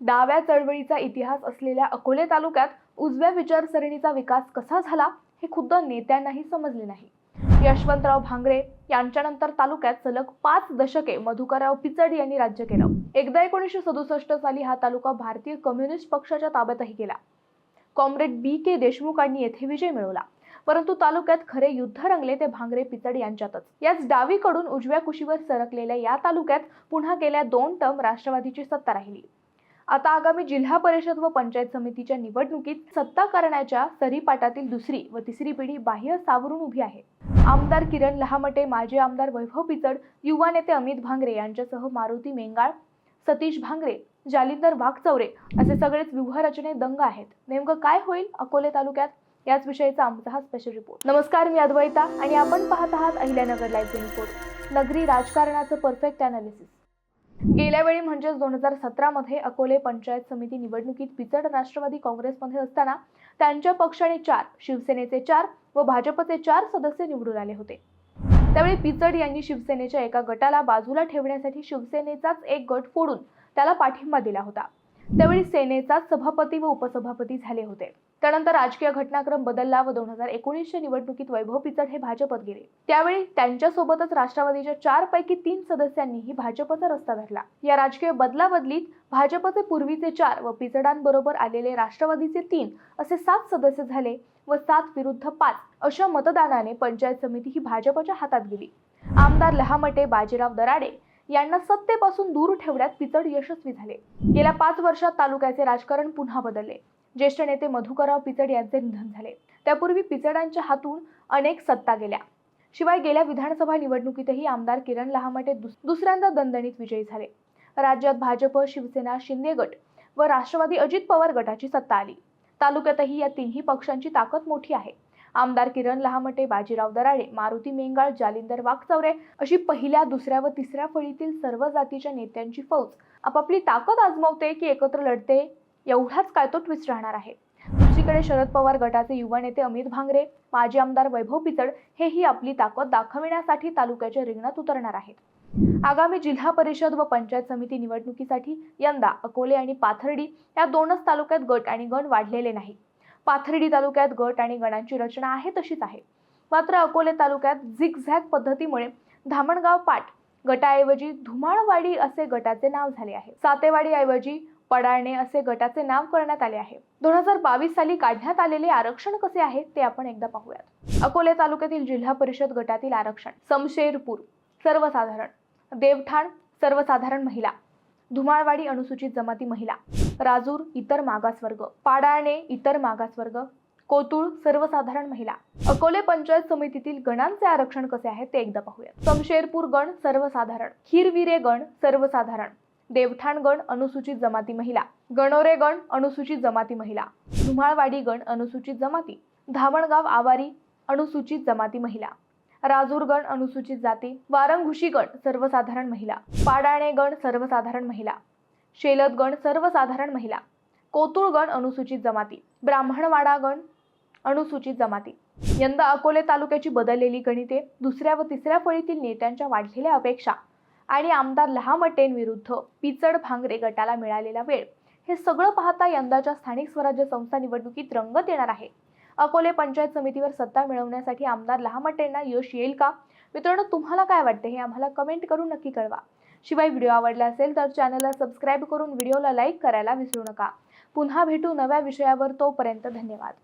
डाव्या चळवळीचा इतिहास असलेल्या अकोले तालुक्यात उजव्या विचारसरणीचा विकास कसा झाला हे खुद्द नेत्यांनाही समजले नाही. यशवंतराव भांगरे यांच्यानंतर तालुक्यात सलग पाच दशके मधुकरराव पिचड यांनी राज्य केलं. एकदा एकोणीसशे सदुसष्ट साली हा तालुका भारतीय कम्युनिस्ट पक्षाच्या ताब्यातही गेला. कॉम्रेड बी के देशमुखांनी येथे विजय मिळवला. परंतु तालुक्यात खरे युद्ध रंगले ते भांगरे पिचड यांच्यातच. याच डावीकडून उजव्या कुशीवर सरकलेल्या या तालुक्यात पुन्हा गेल्या दोन टर्म राष्ट्रवादीची सत्ता राहिली. आता आगामी जिल्हा परिषद व पंचायत समितीच्या निवडणुकीत सत्ता करण्याच्या सरीपाटातील दुसरी व तिसरी पिढी बाह्य सावरून उभी आहे. आमदार किरण लहामटे माजी आमदार वैभव पिचड युवा नेते अमित भांगरे यांच्यासह मारुती मेंगाळ सतीश भांगरे जालिंदर वाघचौरे असे सगळेच व्यूहरचने दंग आहेत. नेमकं काय होईल अकोले तालुक्यात? याच विषयीचा आमचा हा स्पेशल रिपोर्ट नमस्कार मी अद्वैता आणि आपण पाहत आहात अहिल्यानगर लाईव्ह रिपोर्ट नगरी राजकारणाचं परफेक्ट अनालिसिस गेल्या वेळी म्हणजेच दोन हजार सतरामध्ये अकोले पंचायत समिती निवडणुकीत पिचड राष्ट्रवादी काँग्रेसमध्ये असताना त्यांच्या पक्षाने चार शिवसेनेचे चार व भाजपचे चार सदस्य निवडून आले होते. त्यावेळी पिचड यांनी शिवसेनेच्या एका गटाला बाजूला ठेवण्यासाठी शिवसेनेचाच एक गट फोडून त्याला पाठिंबा दिला होता. त्यावेळी सेनेचा सभापती व उपसभापती झाले होते. त्यानंतर राजकीय घटनाक्रम बदलला व दोन हजार एकोणीसच्या निवडणुकीत वैभव पिचड हे भाजपत गेले. त्यावेळी त्यांच्यासोबतच राष्ट्रवादीच्या चार पैकी तीन सदस्यांनीही भाजपचा रस्ता धरला. या राजकीय बदलाबदलीत भाजपचे पूर्वीचे चार व पिचडांबरोबर आलेले राष्ट्रवादीचे तीन असे सात सदस्य झाले व सात विरुद्ध पाच अशा मतदानाने पंचायत समिती ही भाजपच्या हातात गेली. आमदार लहामटे बाजीराव दराडे यांना सत्तेपासून दूर ठेवण्यात पिचड यशस्वी झाले. गेल्या पाच वर्षात तालुक्याचे राजकारण पुन्हा बदलले. ज्येष्ठ नेते मधुकरराव पिचड यांचे निधन झाले. त्यापूर्वी पिचडांच्या हातून अनेक सत्ता गेल्या. शिवाय गेल्या विधानसभा निवडणुकीतही आमदार किरण लहामटे दुस- दुसऱ्यांदा दणदणीत विजयी झाले. राज्यात भाजप शिवसेना शिंदे गट व राष्ट्रवादी अजित पवार गटाची सत्ता आली. तालुक्यातही या तिन्ही पक्षांची ताकद मोठी आहे. आमदार किरण लहामटे बाजीराव दराडे मारुती मेंगाळ जालिंदर वाघचौरे अशी पहिल्या दुसऱ्या व तिसऱ्या फळीतील सर्व जातीच्या नेत्यांची फौज आपापली ताकद आजमावते की एकत्र लढते एवढाच काय तो ट्विस्ट राहणार आहे. दुसरीकडे शरद पवार गटाचे युवा नेते अमित भांगरे माजी आमदार वैभव पिचड हेही आपली ताकद दाखविण्यासाठी तालुक्याच्या रिंगणात उतरणार आहेत. आगामी जिल्हा परिषद व पंचायत समिती निवडणुकीसाठी यंदा अकोले आणि पाथर्डी या दोनच तालुक्यात गट आणि गण वाढलेले नाही. पाथर्डी तालुक्यात गट आणि गणांची रचना आहे तशीच आहे. मात्र अकोले तालुक्यात झिग झॅग पद्धतीमुळे धामणगाव पाट गटाऐवजी धुमाळवाडी असे गटाचे नाव झाले आहे. सातेवाडी ऐवजी पडाळणे असे गटाचे नाव करण्यात आले आहे. दोन हजार बावीस साली काढण्यात आलेले आरक्षण कसे आहे ते आपण एकदा पाहूयात. अकोले तालुक्यातील जिल्हा परिषद गटातील आरक्षण समशेरपूर सर्वसाधारण देवठाण सर्वसाधारण महिला धुमाळवाडी अनुसूचित जमाती महिला राजूर इतर मागासवर्ग पाडाळणे इतर मागासवर्ग कोतुळ सर्वसाधारण महिला अकोले पंचायत समितीतील गणांचे आरक्षण कसे आहे ते एकदा पाहूया समशेरपूर गण सर्वसाधारण खीरविरे गण सर्वसाधारण देवठाण गण अनुसूचित जमाती महिला गणोरे गण अनुसूचित जमाती महिला धुमाळवाडी गण अनुसूचित जमाती धावणगाव आवारी अनुसूचित जमाती महिला. राजूर गण अनुसूचित जाती वारंगुशी गण सर्वसाधारण महिला पाडाणे गण सर्वसाधारण महिला शेलद गण सर्वसाधारण महिला कोतुळ गण अनुसूचित जमाती ब्राह्मणवाडा गण अनुसूचित जमाती. यंदा अकोले तालुक्याची बदललेली गणिते दुसऱ्या व तिसऱ्या फळीतील नेत्यांच्या वाढलेल्या अपेक्षा आणि आमदार लहामटेंविरुद्ध पिचड भांगरे गटाला मिळालेला वेळ हे सगळं पाहता यंदाच्या स्थानिक स्वराज्य संस्था निवडणुकीत रंगत येणार आहे. अकोले पंचायत समितीवर सत्ता मिळवण्यासाठी आमदार लहामटेंना यश येईल का? मित्रांनो तुम्हाला काय वाटते हे आम्हाला कमेंट करून नक्की कळवा. शिवाय व्हिडिओ आवडला असेल तर चॅनलला सबस्क्राईब करून व्हिडिओला लाईक करायला विसरू नका. पुन्हा भेटू नव्या विषयावर तोपर्यंत धन्यवाद.